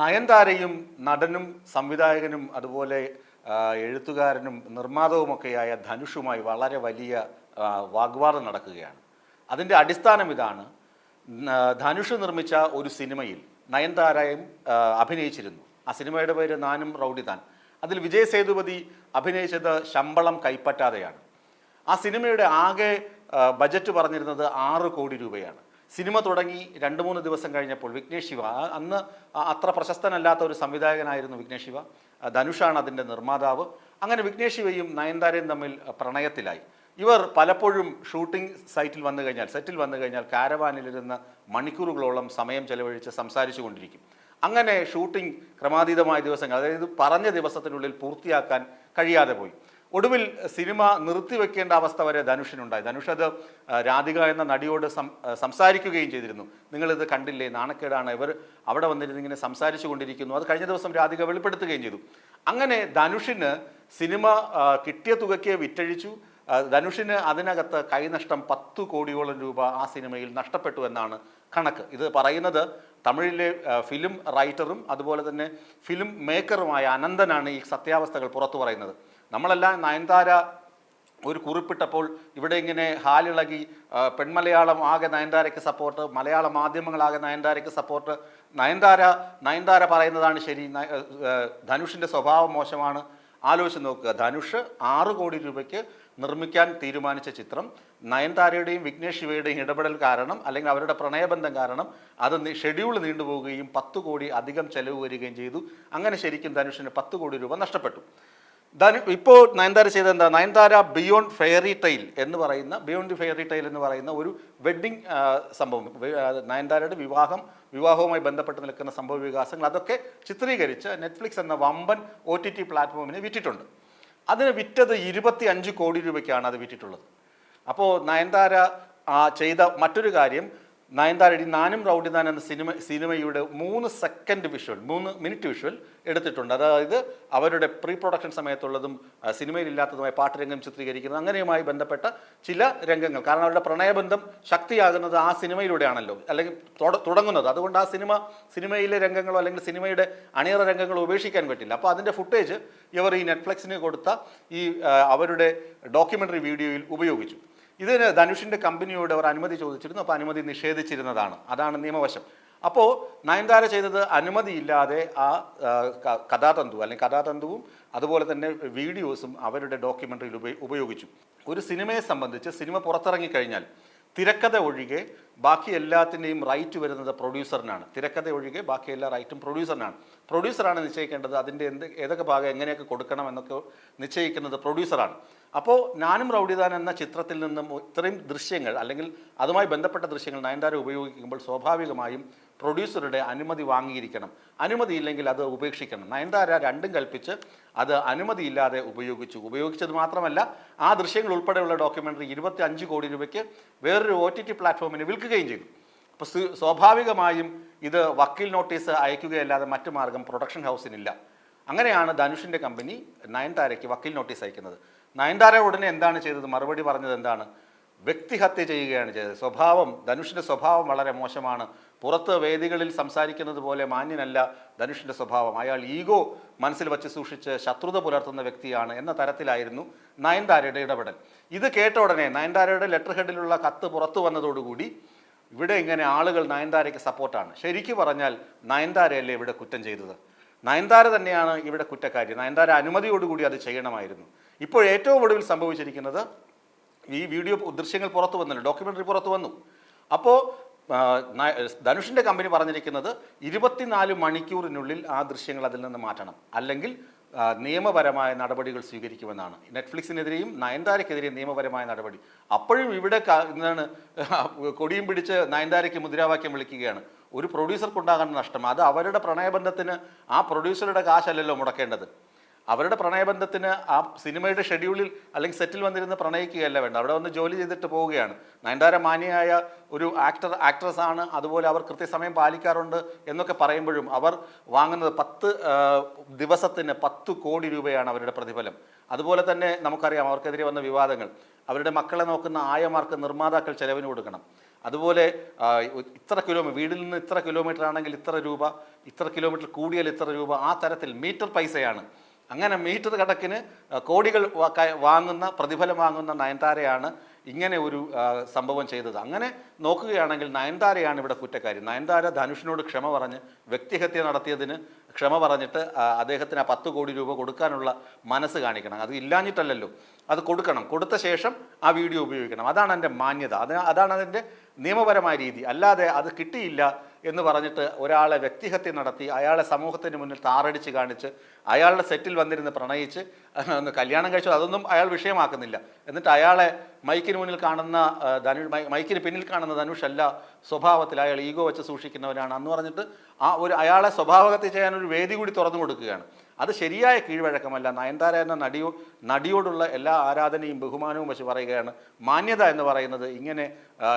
നയൻതാരയും നടനും സംവിധായകനും അതുപോലെ എഴുത്തുകാരനും നിർമ്മാതാവുമൊക്കെയായ ധനുഷുമായി വളരെ വലിയ വാഗ്വാദം നടക്കുകയാണ്. അതിന്റെ അടിസ്ഥാനം ഇതാണ്. ധനുഷ് നിർമ്മിച്ച ഒരു സിനിമയിൽ നയൻതാരയും അഭിനയിച്ചിരുന്നു. ആ സിനിമയുടെ പേര് നാനും റൗഡിതാൻ. അതിൽ വിജയ് സേതുപതി അഭിനയിച്ചത് ശമ്പളം കൈപ്പറ്റാതെയാണ്. ആ സിനിമയുടെ ആകെ ബജറ്റ് പറഞ്ഞിരുന്നത് ആറ് കോടി രൂപയാണ്. സിനിമ തുടങ്ങി രണ്ട് മൂന്ന് ദിവസം കഴിഞ്ഞപ്പോൾ വിഘ്നേഷ് ശിവ അന്ന് അത്ര പ്രശസ്തനല്ലാത്ത ഒരു സംവിധായകനായിരുന്നു വിഘ്നേഷ് ശിവ ധനുഷാണ് അതിന്റെ നിർമ്മാതാവ്. അങ്ങനെ വിഘ്നേഷ് ശിവയും നയൻതാരയും തമ്മിൽ പ്രണയത്തിലായി. ഇവർ പലപ്പോഴും ഷൂട്ടിംഗ് സൈറ്റിൽ വന്നു കഴിഞ്ഞാൽ സെറ്റിൽ വന്നു കഴിഞ്ഞാൽ കാരവാനിലിരുന്ന് മണിക്കൂറുകളോളം സമയം ചെലവഴിച്ച് സംസാരിച്ചു കൊണ്ടിരിക്കും അങ്ങനെ ഷൂട്ടിംഗ് ക്രമാതീതമായ ദിവസങ്ങൾ അതായത് പറഞ്ഞ ദിവസത്തിനുള്ളിൽ പൂർത്തിയാക്കാൻ കഴിയാതെ പോയി. ഒടുവിൽ സിനിമ നിർത്തിവെക്കേണ്ട അവസ്ഥ വരെ ധനുഷിനുണ്ടായി. ധനുഷ് അത് രാധിക എന്ന നടിയോട് സംസാരിക്കുകയും ചെയ്തിരുന്നു. നിങ്ങളിത് കണ്ടില്ലേ? നാണക്കേടാണ്. ഇവർ അവിടെ വന്നിരുന്ന് ഇങ്ങനെ സംസാരിച്ചു കൊണ്ടിരിക്കുന്നു. അത് കഴിഞ്ഞ ദിവസം രാധിക വെളിപ്പെടുത്തുകയും ചെയ്തു. അങ്ങനെ ധനുഷിന് സിനിമ കിട്ടിയ തുകയ്ക്ക് വിറ്റഴിച്ചു. ധനുഷിന് അതിനകത്ത് കൈനഷ്ടം പത്തു കോടിയോളം രൂപ ആ സിനിമയിൽ നഷ്ടപ്പെട്ടു എന്നാണ് കണക്ക്. ഇത് പറയുന്നത് തമിഴിലെ ഫിലിം റൈറ്ററും അതുപോലെ തന്നെ ഫിലിം മേക്കറുമായ അനന്തനാണ് ഈ സത്യാവസ്ഥകൾ പുറത്തു പറയുന്നത്. നമ്മളെല്ലാം നയൻതാര ഒരു കുറിപ്പിട്ടപ്പോൾ ഇവിടെ ഇങ്ങനെ ഹാലിളകി പെൺമലയാളം ആകെ നയൻതാരയ്ക്ക് സപ്പോർട്ട് മലയാള മാധ്യമങ്ങളാകെ നയൻതാരയ്ക്ക് സപ്പോർട്ട് നയൻതാര നയൻതാര പറയുന്നതാണ് ശരി ധനുഷിന്റെ സ്വഭാവം മോശമാണ്. ആലോചിച്ച് നോക്കുക ധനുഷ് ആറ് കോടി രൂപയ്ക്ക് നിർമ്മിക്കാൻ തീരുമാനിച്ച ചിത്രം. നയൻതാരയുടെയും വിഘ്നേഷ് ശിവയുടെയും ഇടപെടൽ കാരണം അല്ലെങ്കിൽ അവരുടെ പ്രണയബന്ധം കാരണം അത് ഷെഡ്യൂൾ നീണ്ടുപോകുകയും പത്ത് കോടി അധികം ചെലവ് വരികയും ചെയ്തു. അങ്ങനെ ശരിക്കും ധനുഷിന് പത്ത് കോടി രൂപ നഷ്ടപ്പെട്ടു. ധനു ഇപ്പോൾ നയൻതാര ചെയ്ത എന്താ നയൻതാര ബിയോണ്ട് ഫെയറി ടൈൽ എന്ന് പറയുന്ന ബിയോണ്ട് ഫെയറി ടൈൽ എന്ന് പറയുന്ന ഒരു വെഡ്ഡിങ് സംഭവം നയൻതാരയുടെ വിവാഹം വിവാഹവുമായി ബന്ധപ്പെട്ട് നിൽക്കുന്ന സംഭവ വികാസങ്ങൾ അതൊക്കെ ചിത്രീകരിച്ച് നെറ്റ്ഫ്ലിക്സ് എന്ന വമ്പൻ ഒ ടി ടി പ്ലാറ്റ്ഫോമിന് വിറ്റിട്ടുണ്ട്. അതിന് വിറ്റത് ഇരുപത്തി അഞ്ച് കോടി രൂപയ്ക്കാണ് അത് വിറ്റിട്ടുള്ളത്. അപ്പോൾ നയൻതാര ചെയ്ത മറ്റൊരു കാര്യം നയൻതാരയുടെ നാനും റൗഡിനാൻ എന്ന സിനിമ സിനിമയുടെ മൂന്ന് സെക്കൻഡ് വിഷ്വൽ മൂന്ന് മിനിറ്റ് വിഷ്വൽ എടുത്തിട്ടുണ്ട്. അതായത് അവരുടെ പ്രീ പ്രൊഡക്ഷൻ സമയത്തുള്ളതും സിനിമയിൽ ഇല്ലാത്തതുമായ പാട്ടുരംഗം ചിത്രീകരിക്കുന്നത് അങ്ങനെയുമായി ബന്ധപ്പെട്ട ചില രംഗങ്ങൾ. കാരണം അവരുടെ പ്രണയബന്ധം ശക്തിയാകുന്നത് ആ സിനിമയിലൂടെയാണല്ലോ. അല്ലെങ്കിൽ തുടങ്ങുന്നത്. അതുകൊണ്ട് ആ സിനിമ സിനിമയിലെ രംഗങ്ങളോ അല്ലെങ്കിൽ സിനിമയുടെ അണിയറ രംഗങ്ങളോ ഉപേക്ഷിക്കാൻ പറ്റില്ല. അപ്പോൾ അതിന്റെ ഫുട്ടേജ് ഇവർ ഈ നെറ്റ്ഫ്ലിക്സിന് കൊടുത്ത ഈ അവരുടെ ഡോക്യുമെന്ററി വീഡിയോയിൽ ഉപയോഗിച്ചു. ഇതിന് ധനുഷിന്റെ കമ്പനിയോട് അവർ അനുമതി ചോദിച്ചിരുന്നു അപ്പോൾ അനുമതി നിഷേധിച്ചിരുന്നതാണ്. അതാണ് നിയമവശം. അപ്പോൾ നയൻതാര ചെയ്തത് അനുമതിയില്ലാതെ ആ കഥാതന്തു അല്ലെങ്കിൽ കഥാതന്തുവും അതുപോലെ തന്നെ വീഡിയോസും അവരുടെ ഡോക്യുമെന്ററിയിൽ ഉപയോഗിച്ചു. ഒരു സിനിമയെ സംബന്ധിച്ച് സിനിമ പുറത്തിറങ്ങിക്കഴിഞ്ഞാൽ തിരക്കഥ ഒഴികെ ബാക്കി എല്ലാത്തിന്റെയും റൈറ്റ് വരുന്നത് പ്രൊഡ്യൂസറിനാണ്. തിരക്കഥ ഒഴികെ ബാക്കി എല്ലാ റൈറ്റും പ്രൊഡ്യൂസറിനാണ്. പ്രൊഡ്യൂസറാണ് നിശ്ചയിക്കേണ്ടത് അതിന്റെ എന്ത് ഏതൊക്കെ ഭാഗം എങ്ങനെയൊക്കെ കൊടുക്കണം എന്നൊക്കെ നിശ്ചയിക്കുന്നത് പ്രൊഡ്യൂസറാണ്. അപ്പോൾ ഞാനും റൗഡിദാൻ എന്ന ചിത്രത്തിൽ നിന്നും ഇത്രയും ദൃശ്യങ്ങൾ അല്ലെങ്കിൽ അതുമായി ബന്ധപ്പെട്ട ദൃശ്യങ്ങൾ നയൻതാര ഉപയോഗിക്കുമ്പോൾ സ്വാഭാവികമായും പ്രൊഡ്യൂസറുടെ അനുമതി വാങ്ങിയിരിക്കണം. അനുമതി ഇല്ലെങ്കിൽ അത് ഉപേക്ഷിക്കണം. നയൻതാര രണ്ടും കൽപ്പിച്ച് അത് അനുമതിയില്ലാതെ ഉപയോഗിച്ചു. ഉപയോഗിച്ചത് മാത്രമല്ല ആ ദൃശ്യങ്ങൾ ഉൾപ്പെടെയുള്ള ഡോക്യുമെന്ററി ഇരുപത്തി അഞ്ച് കോടി രൂപയ്ക്ക് വേറൊരു ഒ ടി ടി പ്ലാറ്റ്ഫോമിന് വിൽക്കുകയും ചെയ്തു. അപ്പോൾ സ്വാഭാവികമായും ഇത് വക്കീൽ നോട്ടീസ് അയക്കുകയല്ലാതെ മറ്റു മാർഗം പ്രൊഡക്ഷൻ ഹൗസിനില്ല. അങ്ങനെയാണ് ധനുഷിന്റെ കമ്പനി നയൻതാരയ്ക്ക് വക്കീൽ നോട്ടീസ് അയക്കുന്നത്. നയൻതാര ഉടനെ എന്താണ് ചെയ്തത്? മറുപടി പറഞ്ഞത് എന്താണ്? വ്യക്തിഹത്യ ചെയ്യുകയാണ് ചെയ്തത്. സ്വഭാവം ധനുഷിന്റെ സ്വഭാവം വളരെ മോശമാണ്. പുറത്ത് വേദികളിൽ സംസാരിക്കുന്നത് പോലെ മാന്യനല്ല ധനുഷിന്റെ സ്വഭാവം. അയാൾ ഈഗോ മനസ്സിൽ വച്ച് സൂക്ഷിച്ച് ശത്രുത പുലർത്തുന്ന വ്യക്തിയാണ് എന്ന തരത്തിലായിരുന്നു നയൻതാരയുടെ ഇടപെടൽ. ഇത് കേട്ട ഉടനെ നയൻതാരയുടെ ലെറ്റർ ഹെഡിലുള്ള കത്ത് പുറത്തു വന്നതോടുകൂടി ഇവിടെ ഇങ്ങനെ ആളുകൾ നയൻതാരയ്ക്ക് സപ്പോർട്ടാണ്. ശരിക്കു പറഞ്ഞാൽ നയൻതാരയല്ലേ ഇവിടെ കുറ്റം ചെയ്തത്? നയൻതാര തന്നെയാണ് ഇവിടെ കുറ്റക്കാരി. നയൻതാര അനുമതിയോടുകൂടി അത് ചെയ്യണമായിരുന്നു. ഇപ്പോൾ ഏറ്റവും ഒടുവിൽ സംഭവിച്ചിരിക്കുന്നത് ഈ വീഡിയോ ദൃശ്യങ്ങൾ പുറത്തു വന്നല്ലോ ഡോക്യുമെന്ററി പുറത്തു വന്നു. അപ്പോൾ ധനുഷിന്റെ കമ്പനി പറഞ്ഞിരിക്കുന്നത് ഇരുപത്തിനാല് മണിക്കൂറിനുള്ളിൽ ആ ദൃശ്യങ്ങൾ അതിൽ നിന്ന് മാറ്റണം. അല്ലെങ്കിൽ നിയമപരമായ നടപടികൾ സ്വീകരിക്കുമെന്നാണ്. നെറ്റ്ഫ്ലിക്സിനെതിരെയും നയൻതാരയ്ക്കെതിരെയും നിയമപരമായ നടപടി. അപ്പോഴും ഇവിടെ എന്താണ് കൊടിയും പിടിച്ച് നയൻതാരയ്ക്ക് മുദ്രാവാക്യം വിളിക്കുകയാണ്. ഒരു പ്രൊഡ്യൂസർക്കുണ്ടാകുന്ന നഷ്ടം. അത് അവരുടെ പ്രണയബന്ധത്തിന് ആ പ്രൊഡ്യൂസറുടെ കാശല്ലല്ലോ മുടക്കേണ്ടത്. അവരുടെ പ്രണയബന്ധത്തിന് ആ സിനിമയുടെ ഷെഡ്യൂളിൽ അല്ലെങ്കിൽ സെറ്റിൽ വന്നിരുന്ന് പ്രണയിക്കുകയല്ല വേണ്ട അവിടെ വന്ന് ജോലി ചെയ്തിട്ട് പോവുകയാണ്. നയൻതാര മാന്യയായ ഒരു ആക്ടർ ആക്ട്രസ് ആണ് അതുപോലെ അവർ കൃത്യസമയം പാലിക്കാറുണ്ട് എന്നൊക്കെ പറയുമ്പോഴും അവർ വാങ്ങുന്നത് പത്ത് ദിവസത്തിന് പത്ത് കോടി രൂപയാണ് അവരുടെ പ്രതിഫലം. അതുപോലെ തന്നെ നമുക്കറിയാം അവർക്കെതിരെ വന്ന വിവാദങ്ങൾ. അവരുടെ മക്കളെ നോക്കുന്ന ആയമാർക്ക് നിർമ്മാതാക്കൾ ചെലവിന് കൊടുക്കണം. അതുപോലെ ഇത്ര കിലോമീറ്റർ വീടിൽ നിന്ന് ഇത്ര കിലോമീറ്റർ ആണെങ്കിൽ ഇത്ര രൂപ ഇത്ര കിലോമീറ്റർ കൂടിയാൽ ഇത്ര രൂപ ആ തരത്തിൽ മീറ്റർ പൈസയാണ് അങ്ങനെ മീറ്റർ കണക്കിന് കോടികൾ വാങ്ങുന്ന പ്രതിഫലം വാങ്ങുന്ന നയൻതാരയാണ് ഇങ്ങനെ ഒരു സംഭവം ചെയ്തത്. അങ്ങനെ നോക്കുകയാണെങ്കിൽ നയൻതാരയാണ് ഇവിടെ കുറ്റക്കാരി. നയൻതാര ധനുഷിനോട് ക്ഷമ പറഞ്ഞ് വ്യക്തിഹത്യ നടത്തിയതിന് ക്ഷമ പറഞ്ഞിട്ട് അദ്ദേഹത്തിന് ആ പത്ത് കോടി രൂപ കൊടുക്കാനുള്ള മനസ്സ് കാണിക്കണം. അത് ഇല്ലാഞ്ഞിട്ടല്ലല്ലോ. അത് കൊടുക്കണം. കൊടുത്ത ശേഷം ആ വീഡിയോ ഉപയോഗിക്കണം. അതാണ് എന്റെ മാന്യത. അത് അതാണ് അതിന്റെ നിയമപരമായ രീതി. അല്ലാതെ അത് കിട്ടിയില്ല എന്ന് പറഞ്ഞിട്ട് ഒരാളെ വ്യക്തിഹത്യ നടത്തി അയാളെ സമൂഹത്തിന് മുന്നിൽ താറടിച്ച് കാണിച്ച് അയാളുടെ സെറ്റിൽ വന്നിരുന്ന് പ്രണയിച്ച് ഒന്ന് കല്യാണം കഴിച്ചു അതൊന്നും അയാൾ വിഷയമാക്കുന്നില്ല. എന്നിട്ട് അയാളെ മൈക്കിന് മുന്നിൽ കാണുന്ന ധനുഷ് ധനു മൈക്കിന് പിന്നിൽ കാണുന്ന ധനുഷ് അല്ല സ്വഭാവത്തിൽ അയാൾ ഈഗോ വെച്ച് സൂക്ഷിക്കുന്നവരാണ് എന്ന് പറഞ്ഞിട്ട് ആ ഒരു അയാളെ സ്വഭാവഹത്യ ചെയ്യാൻ ഒരു വേദി കൂടി തുറന്നു കൊടുക്കുകയാണ്. അത് ശരിയായ കീഴ്വഴക്കമല്ല. നയൻതാര എന്ന നടിയോ നടിയോടുള്ള എല്ലാ ആരാധനയും ബഹുമാനവും വെച്ച് പറയുകയാണ്. മാന്യത എന്ന് പറയുന്നത് ഇങ്ങനെ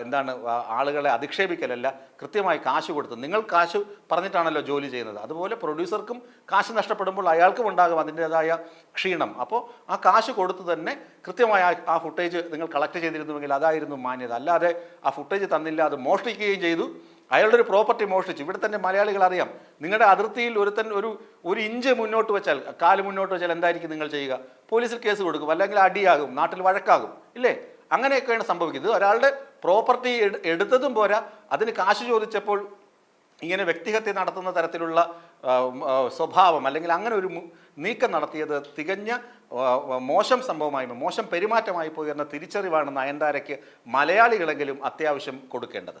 എന്താണ് ആളുകളെ അധിക്ഷേപിക്കലല്ല. കൃത്യമായി കാശ് കൊടുത്ത്. നിങ്ങൾ കാശ് പറഞ്ഞിട്ടാണല്ലോ ജോലി ചെയ്യുന്നത്. അതുപോലെ പ്രൊഡ്യൂസർക്കും കാശ് നഷ്ടപ്പെടുമ്പോൾ അയാൾക്കും ഉണ്ടാകും അതിന്റെതായ ക്ഷീണം. അപ്പോൾ ആ കാശ് കൊടുത്ത് തന്നെ കൃത്യമായ ആ- ഫുട്ടേജ് നിങ്ങൾ കളക്ട് ചെയ്തിരുന്നുവെങ്കിൽ അതായിരുന്നു മാന്യത. അല്ലാതെ ആ ഫുട്ടേജ് തന്നില്ല അത് മോഷ്ടിക്കുകയും ചെയ്തു. അയാളുടെ ഒരു പ്രോപ്പർട്ടി മോഷ്ടിച്ചു. ഇവിടെ തന്നെ മലയാളികൾ അറിയാം. നിങ്ങളുടെ അതിർത്തിയിൽ ഒരുത്തൻ ഒരു ഒരു ഇഞ്ച് മുന്നോട്ട് വെച്ചാൽ കാൽ മുന്നോട്ട് വെച്ചാൽ എന്തായിരിക്കും നിങ്ങൾ ചെയ്യുക? പോലീസിൽ കേസ് കൊടുക്കും. അല്ലെങ്കിൽ അടിയാകും. നാട്ടിൽ വഴക്കാകും. ഇല്ലേ? അങ്ങനെയൊക്കെയാണ് സംഭവിക്കുന്നത്. ഒരാളുടെ പ്രോപ്പർട്ടി എടുത്തതും പോരാ. അതിന് കാശ് ചോദിച്ചപ്പോൾ ഇങ്ങനെ വ്യക്തിഹത്യ നടത്തുന്ന തരത്തിലുള്ള സ്വഭാവം അല്ലെങ്കിൽ അങ്ങനെ ഒരു നീക്കം നടത്തിയത് തികഞ്ഞ മോശം സംഭവമായി മോശം പെരുമാറ്റമായി പോയി എന്ന തിരിച്ചറിവാണ് നയൻതാരയ്ക്ക് മലയാളികളെങ്കിലും അത്യാവശ്യം കൊടുക്കേണ്ടത്.